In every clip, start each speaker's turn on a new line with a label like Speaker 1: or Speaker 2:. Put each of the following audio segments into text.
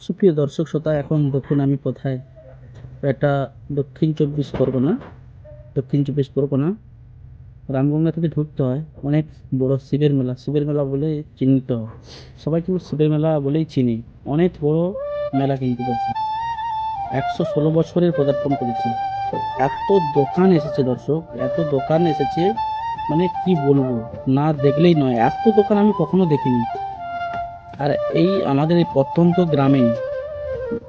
Speaker 1: সুপ্রিয় দর্শক শ্রোতা, এখন দেখুন আমি কোথায়। এটা দক্ষিণ চব্বিশ পরগনা, দক্ষিণ চব্বিশ পরগনা। রামগঙ্গা থেকে ঢুকতে হয়, অনেক বড় শিবের মেলা। শিবের মেলা বলে চিহ্নিত। সবাই কিন্তু শিবের মেলা বলেই চিনি। অনেক বড় মেলা কিন্তু একশো ষোলো বছরের পদার্পণ করেছে। এত দোকান এসেছে দর্শক, এত দোকান এসেছে। মানে কি বলব? না দেখলেই নয়। এত দোকান আমি কখনো দেখিনি। আর এই আমাদের এই প্রত্যন্ত গ্রামে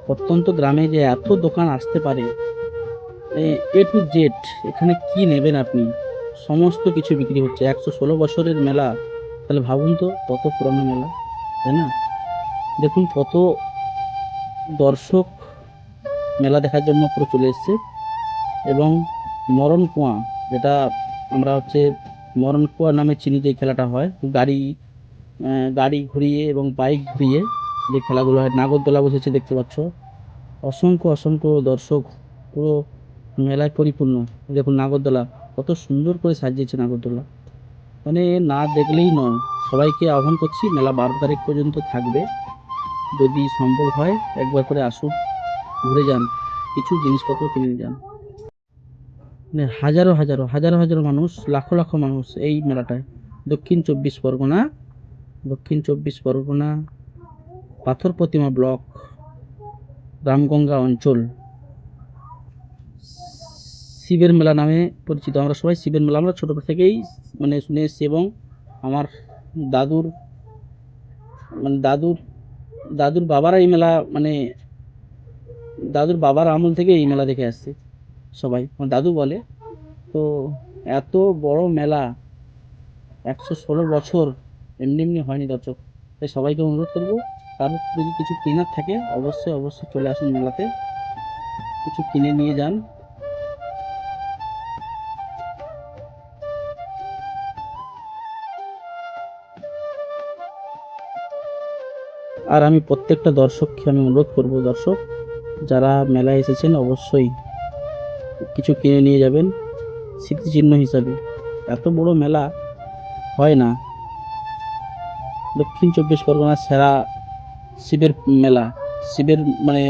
Speaker 1: প্রত্যন্ত গ্রামে যে এত দোকান আসতে পারে, এ টু জেড এখানে কি নেবেন আপনি? সমস্ত কিছু বিক্রি হচ্ছে। একশো ষোলো বছরের মেলা। তাহলে ভাবুন তো, কত পুরনো মেলা, তাই না? দেখুন, কত দর্শক মেলা দেখার জন্য পুরো চলে এসছে। এবং মরণ কুয়া যেটা আমরা হচ্ছে মরণ কুয়া নামে চিনি যে খেলাটা হয়, গাড়ি গাড়ি ঘুরিয়ে এবং বাইক ঘুরিয়ে যে খেলাগুলো হয়, নাগরদোলা বসেছে দেখতে পাচ্ছ। অসংখ্য অসংখ্য দর্শক, পুরো মেলায় পরিপূর্ণ। দেখুন নাগরদোলা, কত সুন্দর করে সাজিয়েছে নাগরদোলা। মানে না দেখলেই নয়, সবাইকে আহ্বান করছি, মেলা বারো তারিখ পর্যন্ত থাকবে। যদি সম্ভব হয়, একবার করে আসুন, ঘুরে যান, কিছু জিনিসপত্র কিনে যান। মানে হাজারো হাজারো হাজারো হাজারো মানুষ, লাখো লাখো মানুষ এই মেলাটায়। দক্ষিণ চব্বিশ পরগনা দক্ষিণ চব্বিশ পরগনা, পাথর প্রতিমা ব্লক, রামগঙ্গা অঞ্চল। শিবের মেলা নামে পরিচিত। আমরা সবাই শিবের মেলা, আমরা ছোটো থেকেই মানে শুনে এসেছি এবং আমার দাদুর মানে দাদুর দাদুর বাবারা এই মেলা মানে দাদুর বাবার আমল থেকে এই মেলা দেখে আসছে সবাই। আমার দাদু বলে, তো এত বড় মেলা, একশো ষোলো বছর এমনি এমনি হয়নি দর্শক তাই সবাইকে অনুরোধ করব কারোর যদি কিছু কেনার থাকে, অবশ্যই অবশ্যই চলে আসুন মেলাতে। কিছু কিনে নিয়ে যান। আর আমি প্রত্যেকটা দর্শককে আমি অনুরোধ করব, দর্শক, যারা মেলায় এসেছেন, অবশ্যই কিছু কিনে নিয়ে যাবেন। স্মৃতিচিহ্ন হিসাবে। এত বড় মেলা হয় না। দক্ষিণ চব্বিশ পরগনার সেরা শিবের মেলা, শিবের মানে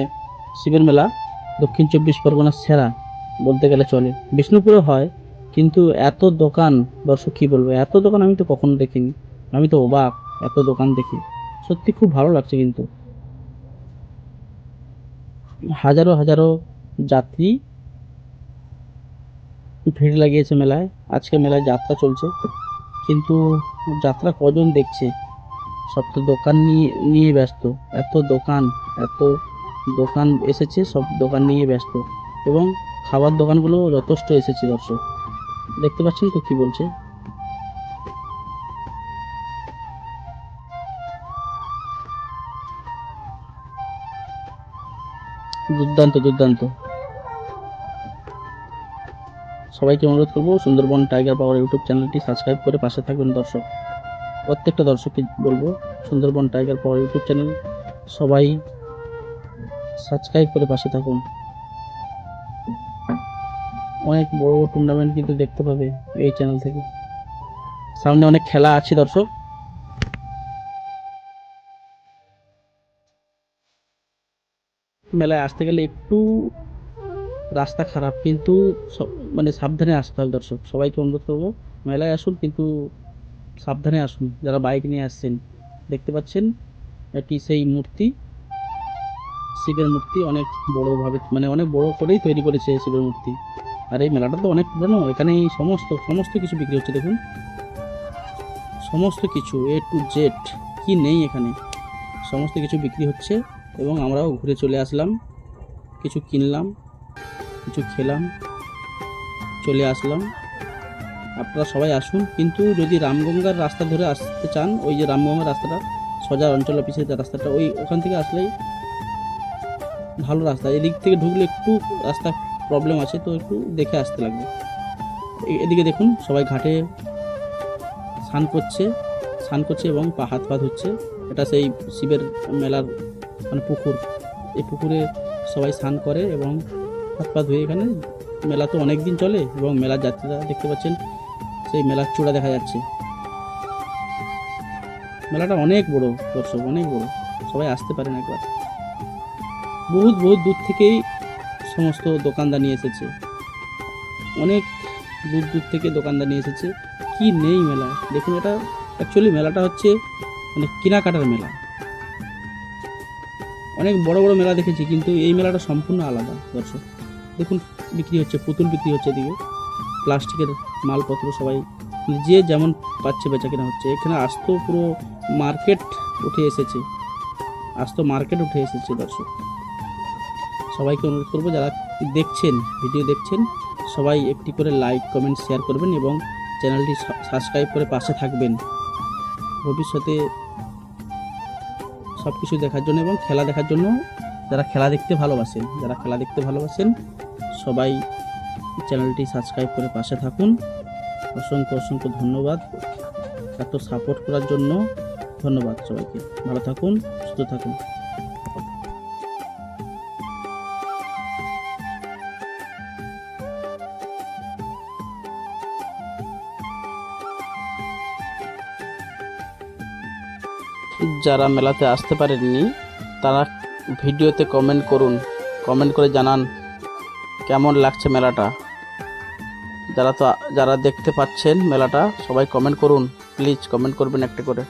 Speaker 1: শিবের মেলা দক্ষিণ চব্বিশ পরগনার সেরা বলতে গেলে চলে। বিষ্ণুপুরে হয়, কিন্তু এত দোকান, দর্শক কী বলব? এত দোকান আমি তো কখনো দেখিনি। আমি তো অবাক, এত দোকান দেখি। সত্যি খুব ভালো লাগছে কিন্তু। হাজারো হাজারো যাত্রী ভিড় লাগিয়েছে মেলায়। আজকে মেলায় যাত্রা চলছে, কিন্তু যাত্রা কজন দেখছে? সব তো দোকান নিয়ে নিয়ে ব্যস্ত। এত দোকান এত দোকান এসেছে, সব দোকান নিয়ে ব্যস্ত। এবং খাবার দোকানগুলো যথেষ্ট এসেছে, দর্শক। দেখতে পাচ্ছেন তো কি বলছে? দুর্দান্ত দুর্দান্ত। সবাইকে অনুরোধ করব সুন্দরবন টাইগার পাওয়ার ইউটিউব চ্যানেলটি সাবস্ক্রাইব করে পাশে থাকবেন, দর্শক। প্রত্যেকটা দর্শককে বলব, Sundarban tiger power YouTube channel, সবাই সাবস্ক্রাইব করে পাশে থাকুন। অনেক বড় বড় টুর্নামেন্ট কিন্তু দেখতে পাবে এই চ্যানেল থেকে। সামনে অনেক খেলা আছে দর্শক। মেলায় আসতে গেলে একটু রাস্তা খারাপ, কিন্তু মানে সাবধানে আসতে হবে দর্শক। সবাইকে অনুরোধ করব, মেলায় আসুন কিন্তু সাবধানে আসুন। যারা বাইক নিয়ে আসছেন, দেখতে পাচ্ছেন এটি সেই মূর্তি। শিবের মূর্তি অনেক বড়োভাবে মানে অনেক বড় করেই তৈরি করেছে শিবের মূর্তি। আর এই মেলাটা তো অনেক পুরনো এখানে এই সমস্ত সমস্ত কিছু বিক্রি হচ্ছে, দেখুন। সমস্ত কিছু এ টু জেড কি নেই এখানে? সমস্ত কিছু বিক্রি হচ্ছে এবং আমরাও ঘুরে চলে আসলাম। কিছু কিনলাম, কিছু খেলাম, চলে আসলাম। আপনারা সবাই আসুন, কিন্তু যদি রামগঙ্গার রাস্তা ধরে আসতে চান, ওই যে রামগঙ্গার রাস্তাটা সোজা অঞ্চল অফিসের যে রাস্তাটা, ওই ওখান থেকে আসলেই ভালো রাস্তা। এদিক থেকে ঢুকলে একটু রাস্তা প্রবলেম আছে, তো একটু দেখে আসতে লাগবে। এদিকে দেখুন, সবাই ঘাটে স্নান করছে স্নান করছে এবং পা হাত পা ধুচ্ছে। এটা সেই শিবের মেলার মানে পুকুর। এই পুকুরে সবাই স্নান করে এবং হাত পা ধুয়ে এখানে মেলা তো অনেক দিন চলে এবং মেলার যাত্রীরা দেখতে পাচ্ছেন সেই মেলার চূড়া দেখা যাচ্ছে। মেলাটা অনেক বড়, দর্শক, অনেক বড়। সবাই আসতে পারেন একবার। বহুত বহুত দূর থেকেই সমস্ত দোকানদানি এসেছে। অনেক দূর দূর থেকে দোকানদানি এসেছে। কি নেই মেলা? দেখুন এটা অ্যাকচুয়ালি মেলাটা হচ্ছে মানে কেনাকাটার মেলা। অনেক বড় বড় মেলা দেখেছি, কিন্তু এই মেলাটা সম্পূর্ণ আলাদা, দর্শক। দেখুন, বিক্রি হচ্ছে, পুতুল বিক্রি হচ্ছে এদিকে। প্লাস্টিকের মালপত্র সবাই যে যেমন পাচ্ছে বেচা কেনা হচ্ছে। এখানে আস্ত পুরো মার্কেট উঠে এসেছে। আস্ত মার্কেট উঠে এসেছে, দর্শক। সবাইকে অনুরোধ করব, যারা দেখছেন, ভিডিও দেখছেন, সবাই একটি করে লাইক, কমেন্ট, শেয়ার করবেন এবং চ্যানেলটি সাবস্ক্রাইব করে পাশে থাকবেন। ভবিষ্যতে সব কিছু দেখার জন্য এবং খেলা দেখার জন্য যারা খেলা দেখতে ভালোবাসেন, যারা খেলা দেখতে ভালোবাসেন, সবাই চ্যানেলটি সাবস্ক্রাইব করে পাশে থাকুন। অসংখ্য অসংখ্য ধন্যবাদ। এত সাপোর্ট করার জন্য ধন্যবাদ সবাইকে। ভালো থাকুন, সুস্থ থাকুন। যারা মেলাতে আসতে পারেননি, তারা ভিডিওতে কমেন্ট করুন। কমেন্ট করে জানান কেমন লাগছে মেলাটা? যারা তো যারা দেখতে পাচ্ছেন মেলাটা, সবাই কমেন্ট করুন প্লিজ কমেন্ট করবেন একটা করে।